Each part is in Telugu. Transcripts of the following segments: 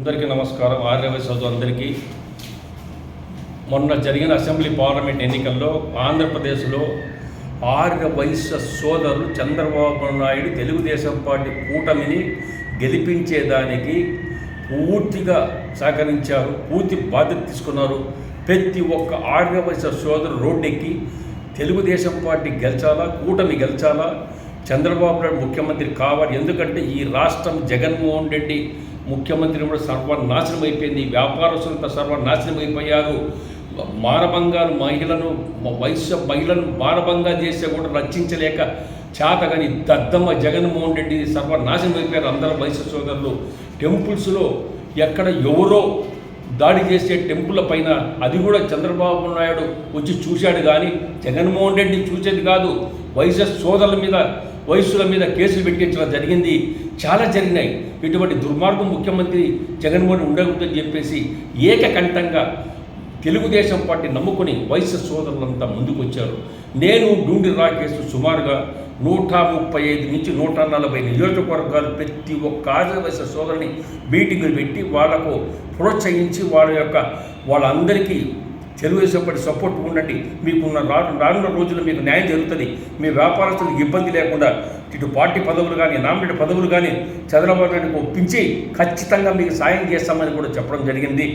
అందరికీ నమస్కారం. ఆర్యవై సోదరులందరికీ మొన్న జరిగిన అసెంబ్లీ పార్లమెంట్ ఎన్నికల్లో ఆంధ్రప్రదేశ్లో ఆర్య వైశ్య సోదరులు చంద్రబాబు నాయుడు తెలుగుదేశం పార్టీ కూటమిని గెలిపించేదానికి పూర్తిగా సహకరించారు పూర్తి బాధ్యత తీసుకున్నారు. ప్రతి ఒక్క ఆర్యవైశ్య సోదరు రోడ్డెక్కి తెలుగుదేశం పార్టీ గెలిచాలా కూటమి గెలిచాలా? చంద్రబాబు నాయుడు ముఖ్యమంత్రి కావాలి. ఎందుకంటే ఈ రాష్ట్రం జగన్మోహన్ రెడ్డి ముఖ్యమంత్రి కూడా సర్వనాశనం అయిపోయింది. వ్యాపారస్తులంతా సర్వనాశనం అయిపోయారు. మానభంగాలు మహిళను వైశ్య మహిళను మానభంగా చేస్తే కూడా రక్షించలేక చేతగాని దద్దమ్మ జగన్మోహన్ రెడ్డి సర్వనాశనం అయిపోయారు అందరూ వైశ్య సోదరులు. టెంపుల్స్లో ఎక్కడ ఎవరో దాడి చేసే టెంపుల్ పైన అది కూడా చంద్రబాబు నాయుడు వచ్చి చూశాడు కానీ జగన్మోహన్ రెడ్డి చూసేది కాదు. వైశ్య సోదరుల మీద వయస్సుల మీద కేసులు పెట్టించడం జరిగింది. చాలా జరిగినాయి. ఇటువంటి దుర్మార్గం ముఖ్యమంత్రి జగన్మోహన్ ఉండకూడదని చెప్పేసి ఏకకంఠంగా తెలుగుదేశం పార్టీ నమ్ముకొని వైశ్య సోదరులంతా ముందుకొచ్చారు. నేను డూండి రాకేష్ సుమారుగా నూట ముప్పై ఐదు నుంచి నూట నలభై నియోజకవర్గాలు ప్రతి ఒక్క ఆదివాసీ సోదరుని మీటింగులు పెట్టి వాళ్ళకు ప్రోత్సహించి వాళ్ళ యొక్క వాళ్ళందరికీ తెలుగుదేశం పార్టీ సపోర్ట్ ఉండండి. మీకున్న రానున్న రోజుల్లో మీకు న్యాయం జరుగుతుంది. మీ వ్యాపారస్తులకు ఇబ్బంది లేకుండా ఇటు పార్టీ పదవులు కానీ నామినేట్ పదవులు కానీ చంద్రబాబు నాయుడుకు ఒప్పించి ఖచ్చితంగా మీకు సాయం చేస్తామని కూడా చెప్పడం జరిగింది.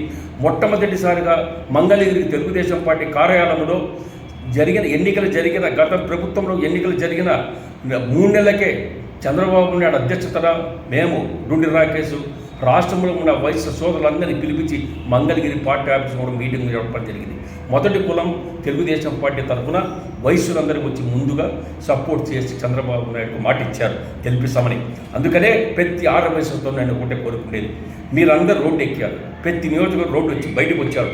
మొట్టమొదటిసారిగా మంగళగిరి తెలుగుదేశం పార్టీ కార్యాలయంలో జరిగిన ఎన్నికలు జరిగిన గత ప్రభుత్వంలో ఎన్నికలు జరిగిన మూడు నెలలకే చంద్రబాబు నాయుడు అధ్యక్షతన మేము డుండి రాకేష్ రాష్ట్రంలో ఉన్న వైశ్య సోదరులందరినీ పిలిపించి మంగళగిరి పార్టీ ఆఫీస్ కూడా మీటింగ్ జరపడం జరిగింది. మొదటి కులం తెలుగుదేశం పార్టీ తరఫున వయస్సులందరూ వచ్చి ముందుగా సపోర్ట్ చేసి చంద్రబాబు నాయుడుకు మాట ఇచ్చారు. గెలిపిస్తామని. అందుకనే ప్రతి ఆరు వయసుతో నేను ఒకటే కోరుకునేది. మీరందరూ రోడ్డు ఎక్కారు. ప్రతి నియోజకవర్గం రోడ్డు వచ్చి బయటకు వచ్చారు.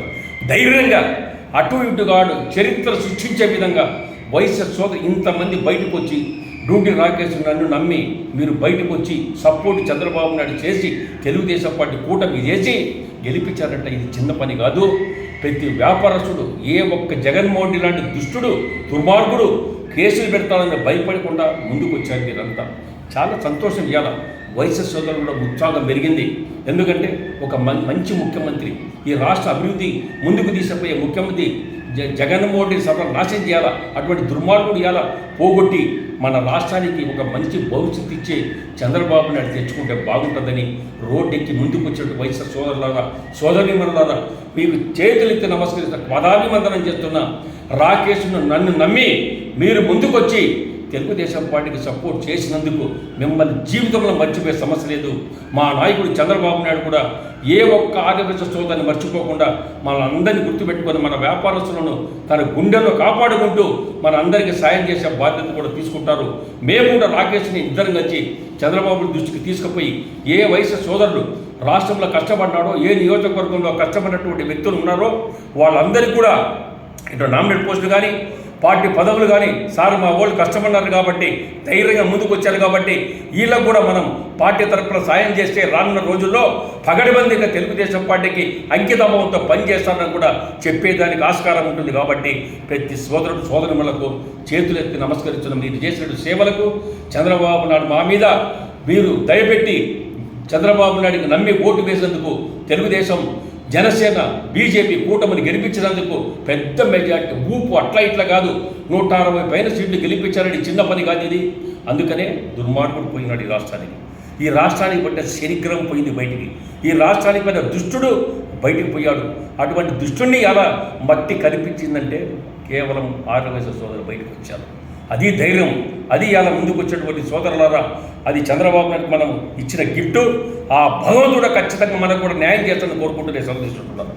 ధైర్యంగా అటు ఇటుగాడు చరిత్ర సృష్టించే విధంగా వయస్సు సోదరు ఇంతమంది బయటకు వచ్చి డ్యూటీ రాకేష్ నన్ను నమ్మి మీరు బయటకు వచ్చి సపోర్ట్ చంద్రబాబు నాయుడు చేసి తెలుగుదేశం పార్టీ కూటమి చేసి గెలిపించారంటే. ఇది చిన్న పని కాదు. ప్రతి వ్యాపారస్తుడు ఏ ఒక్క జగన్మోహన్ లాంటి దుష్టుడు దుర్మార్గుడు కేసులు పెడతానని భయపడకుండా ముందుకు వచ్చారు మీరంతా. చాలా సంతోషం ఇవ్వాల వైఎస్ఎస్ సోదరులు కూడా ఉత్సాహం పెరిగింది. ఎందుకంటే ఒక మంచి ముఖ్యమంత్రి ఈ రాష్ట్ర అభివృద్ధి ముందుకు తీసిపోయే ముఖ్యమంత్రి జగన్మోహన్ రెడ్డి సభ నాశనం చేయాలా? అటువంటి దుర్మార్గుడు ఇవ్వాలా పోగొట్టి మన రాష్ట్రానికి ఒక మంచి భవిష్యత్తు ఇచ్చే చంద్రబాబు నాయుడు తెచ్చుకుంటే బాగుంటుందని రోడ్డెక్కి ముందుకు వచ్చినట్టు వైశ్య సోదరులారా సోదరిమరులారా మీకు చేతులెత్తి నమస్కరిస్తున్న పదాభివందనం చేస్తున్న రాకేష్ను నన్ను నమ్మి మీరు ముందుకొచ్చి తెలుగుదేశం పార్టీకి సపోర్ట్ చేసినందుకు మిమ్మల్ని జీవితంలో మర్చిపోయే సమస్య లేదు. మా నాయకుడు చంద్రబాబు నాయుడు కూడా ఏ ఒక్క ఆదివాసీ సోదరిని మర్చిపోకుండా మన అందరినీ గుర్తుపెట్టుకొని మన వ్యాపారస్తులను తన గుండెల్లో కాపాడుకుంటూ మన అందరికీ సాయం చేసే బాధ్యత కూడా తీసుకుంటారు. మేము కూడా రాకేష్ని ఇద్దరం కలిసి చంద్రబాబు దృష్టికి తీసుకుపోయి ఏ వయసు సోదరుడు రాష్ట్రంలో కష్టపడ్డాడో ఏ నియోజకవర్గంలో కష్టపడినటువంటి వ్యక్తులు ఉన్నారో వాళ్ళందరికీ కూడా ఇటు నామినేట్ పోస్టులు కానీ పార్టీ పదవులు కానీ సార్ మా వాళ్ళు కష్టపడ్డారు కాబట్టి ధైర్యంగా ముందుకు వచ్చారు కాబట్టి వీళ్ళకు కూడా మనం పార్టీ తరఫున సాయం చేస్తే రానున్న రోజుల్లో పగడిబందిగా తెలుగుదేశం పార్టీకి అంకితభావంతో పనిచేస్తారని కూడా చెప్పేదానికి ఆస్కారం ఉంటుంది కాబట్టి ప్రతి సోదరుడు సోదరులకు చేతులెత్తి నమస్కరించడం మీరు చేసిన సేవలకు చంద్రబాబు నాయుడు మా మీద మీరు దయపెట్టి చంద్రబాబు నాయుడికి నమ్మి ఓటు వేసేందుకు తెలుగుదేశం జనసేన బీజేపీ కూటమిని గెలిపించినందుకు పెద్ద మెజార్టీ ఊపు అట్లా ఇట్లా కాదు. నూట అరవై పైన సీట్లు గెలిపించారని చిన్న పని కాదు ఇది. అందుకనే దుర్మార్గుడు పోయినాడు ఈ రాష్ట్రానికి. ఈ రాష్ట్రానికి పడ్డ శనిగ్రహం పోయింది బయటికి. ఈ రాష్ట్రానికి పడ్డ దుష్టుడు బయటికి పోయాడు. అటువంటి దుష్టుడిని అలా మట్టి కనిపించిందంటే కేవలం ఆరు వయసు సోదరులు బయటకు వచ్చారు అది ధైర్యం. అది ఇలా ముందుకు వచ్చేటువంటి సోదరులారా అది చంద్రబాబు గారికి మనం ఇచ్చిన గిఫ్ట్ ఆ భగవంతుడు ఖచ్చితంగా మనకు కూడా న్యాయం చేస్తానని కోరుకుంటూ నేను సంతోషిస్తున్నాను